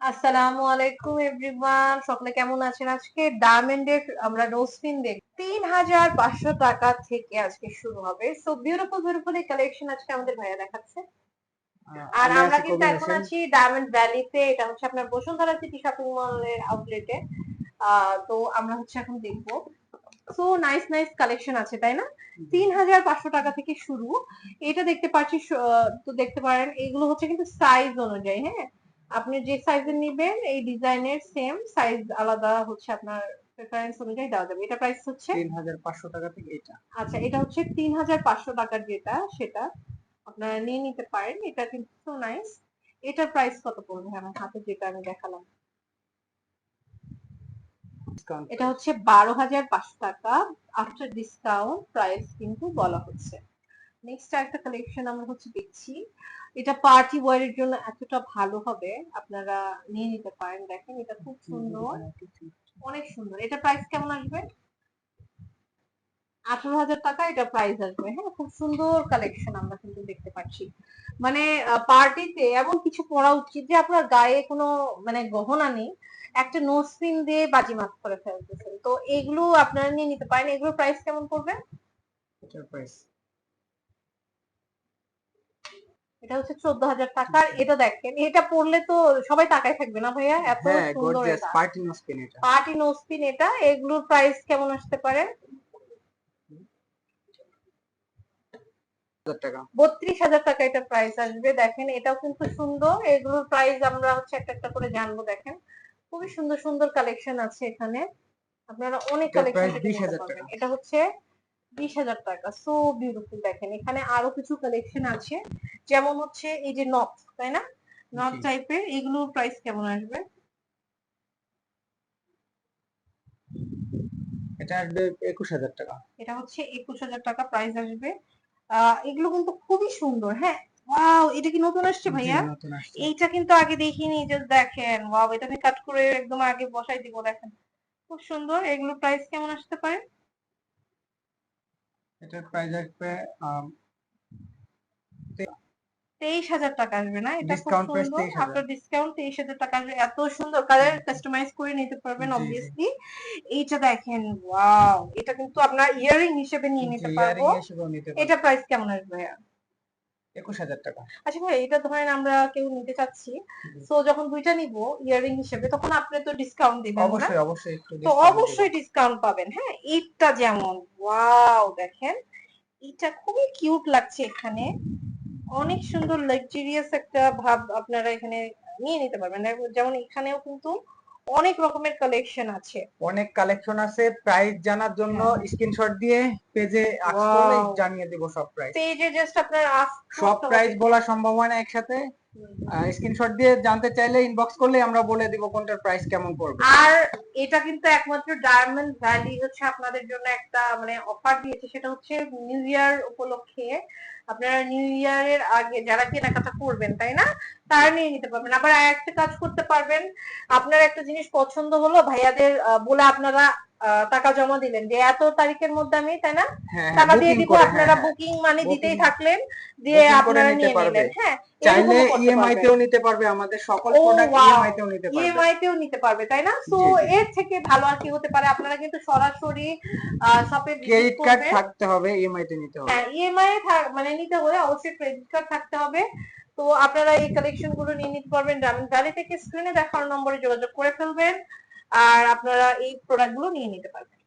আসসালামু আলাইকুম এভরিওয়ান। সকলে কেমন আছেন? আজকে ডায়মন্ডের আমরা নোসপিন দেখ তিন হাজার পাঁচশো টাকা থেকে আজকে শুরু হবে। সো বিউটিফুল বিউটিফুল এই কালেকশন আজকে আমাদের ভাইয়া দেখাচ্ছে। আর আমরা কিন্তু এখন আছি ডায়মন্ড ভ্যালিতে। এটা হচ্ছে আপনার বসুন্ধরা সিটি শপিং মলের আউটলেটে তো আমরা হচ্ছে এখন দেখব। সো নাইস নাইস কালেকশন আছে তাই না? তিন হাজার পাঁচশো টাকা থেকে শুরু। এটা দেখতে পাচ্ছি তো দেখতে পারেন এগুলো হচ্ছে কিন্তু সাইজ অনুযায়ী হ্যাঁ? আপনি যে সাইজের নিবেন এই ডিজাইনের সেম সাইজ আলাদা হচ্ছে আপনার প্রেফারেন্স অনুযায়ী দেওয়া যাবে। এটা প্রাইস হচ্ছে তিন হাজার পাঁচশো টাকা থেকে এটা। আচ্ছা এটা হচ্ছে তিন হাজার পাঁচশো টাকার যেটা সেটা আপনারা নিয়ে নিতে পারেন। এটা কিন্তু নাইস এটার প্রাইস কত পড়বে? আমার হাতে যেটা আমি দেখালাম। এটা হচ্ছে বারো হাজার পাঁচশো টাকা। আফটার ডিসকাউন্ট প্রাইস কিন্তু বলা হচ্ছে। নেক্সট একটা কালেকশন আমরা হচ্ছে দেখছি। এটা পার্টি জন্য এতটা ভালো হবে, আপনারা নিয়ে নিতে পারেন। দেখেন, এটা খুব সুন্দর। অনেক সুন্দর। এটা প্রাইস কেমন আসবে? আঠারো হাজার টাকা এটা প্রাইস আসবে। হ্যাঁ খুব সুন্দর কালেকশন আমরা কিন্তু দেখতে পাচ্ছি। মানে পার্টিতে এমন কিছু পরা উচিত যে আপনার গায়ে কোনো মানে গহনা নেই, একটা নোসপিন দিয়ে বাজি বাজিমাত করে ফেলতেছেন। তো এগুলো আপনারা নিয়ে নিতে পারেন। এগুলো প্রাইস কেমন পড়বে? এটার প্রাইস এটা হচ্ছে চোদ্দ হাজার টাকার এটা দেখেন এটা পরলে তো সবাই তাকায় থাকবে না ভাইয়া এত হ্যাঁ সুন্দর এটা। পার্টি নোসপিন এটা। এগুলোর প্রাইস কেমন আসতে পারে? বত্রিশ হাজার টাকা। এটা প্রাইস আসবে দেখেন এটাও কিন্তু সুন্দর এগুলোর প্রাইস আমরা হচ্ছে একটা একটা করে জানব দেখেন। খুবই সুন্দর সুন্দর কালেকশন আছে এখানে। আপনারা অনেক কালেকশন price 20,000 টাকা। এটা হচ্ছে বিশ হাজার টাকা। সো বিউটিফুল দেখেন এখানে আরও কিছু কালেকশন আছে। যেমন হচ্ছে এই যে নথ তাই না? নথ। টাইপের এগুলোর প্রাইস কেমন আসবে? এটা আসবে একুশ হাজার টাকা। এটা হচ্ছে একুশ হাজার টাকা প্রাইস আসবে। এগুলো কিন্তু খুবই সুন্দর হ্যাঁ? ওয়াও এটা কি নতুন আসছে ভাইয়া? এইটা কিন্তু আগে দেখিনি জাস্ট দেখেন। ওয়াও এটা আমি কাট করে একদম আগে বসাই দিব দেখেন। খুব সুন্দর এগুলোর প্রাইস কেমন আসতে পারে? এটার প্রাইস আসবে তেইশ হাজার টাকা আসবে না? এটা খুব সুন্দর। আফটার ডিসকাউন্ট তেইশ হাজার টাকা আসবে। এত সুন্দর কালার কাস্টমাইজ করে নিতে পারবেন। অবভিয়াসলি এইটা দেখেন ওয়াও এটা কিন্তু আপনার ইয়ারিং হিসেবে নিয়ে নিতে জি, পারব। নিতে পারব। এটা প্রাইস কেমন আসবে ভাইয়া? একুশ হাজার টাকা। আচ্ছা ভাই এটা ধরেন আমরা কেউ নিতে চাচ্ছি তো যখন দুইটা নিব ইয়ারিং হিসেবে তখন আপনি তো ডিসকাউন্ট দিবেন অবশ্যই অবশ্যই একটু তো অবশ্যই ডিসকাউন্ট পাবেন। হ্যাঁ এইটা যেমন ওয়াও দেখেন এটা খুবই কিউট লাগছে এখানে। অনেক সুন্দর লাক্সারিয়াস একটা ভাব আপনারা এখানে নিয়ে নিতে পারবেন। যেমন এখানেও কিন্তু অনেক রকমের কালেকশন আছে অনেক কালেকশন আছে প্রাইস জানার জন্য স্ক্রিনশট দিয়ে পেজে. জানিয়ে দিব সব প্রাইস পেজে জাস্ট আপনার সব প্রাইস বলা সম্ভব হয় না একসাথে। স্ক্রিনশট দিয়ে জানতে চাইলে ইনবক্স করলে আমরা বলে দিব কোনটার প্রাইস কেমন পড়বে। আর এটা কিন্তু একমাত্র ডায়মন্ড ভ্যালি হচ্ছে আপনাদের জন্য একটা মানে অফার দিয়েছে, সেটা হচ্ছে নিউ ইয়ার উপলক্ষে আপনারা নিউ ইয়ারের আগে যারা কেনাকাটা করবেন, তাই না? তারা নিয়ে নিতে পারবেন। আবার একটা কাজ করতে পারবেন। আপনার একটা জিনিস পছন্দ হলো, ভাইয়াদের বলে আপনারা টাকা জমা দিলেন। যে এত তারিখের মধ্যে আমি তাই না? হ্যাঁ টাকা দিয়ে দিব আপনারা হ্যাঁ, হ্যাঁ। বুকিং মানে দিতেই থাকলেন দিয়ে আপনারা নিয়ে নিলেন। হ্যাঁ চাইলে ইএমআই তেও নিতে পারবে আমাদের সকল প্রোডাক্ট ইএমআই তেও নিতে পারবে। ইএমআই তেও নিতে পারবে তাই না? জি। এর থেকে ভালো আর কি হতে পারে আপনারা কিন্তু সরাসরি শপে ক্রেডিট কার্ড থাকতে হবে ইএমআই তে নিতে হবে। হ্যাঁ ইএমআই মানে নিতে হলে অবশ্যই ক্রেডিট কার্ড থাকতে হবে। তো আপনারা এই কালেকশনগুলো নিয়ে নিতে পারবেন ডায়মন্ড ভ্যালি থেকে স্ক্রিনে দেখার নম্বরে যোগাযোগ করে ফেলবেন। আর আপনারা এই প্রোডাক্টগুলো নিয়ে নিতে পারবেন।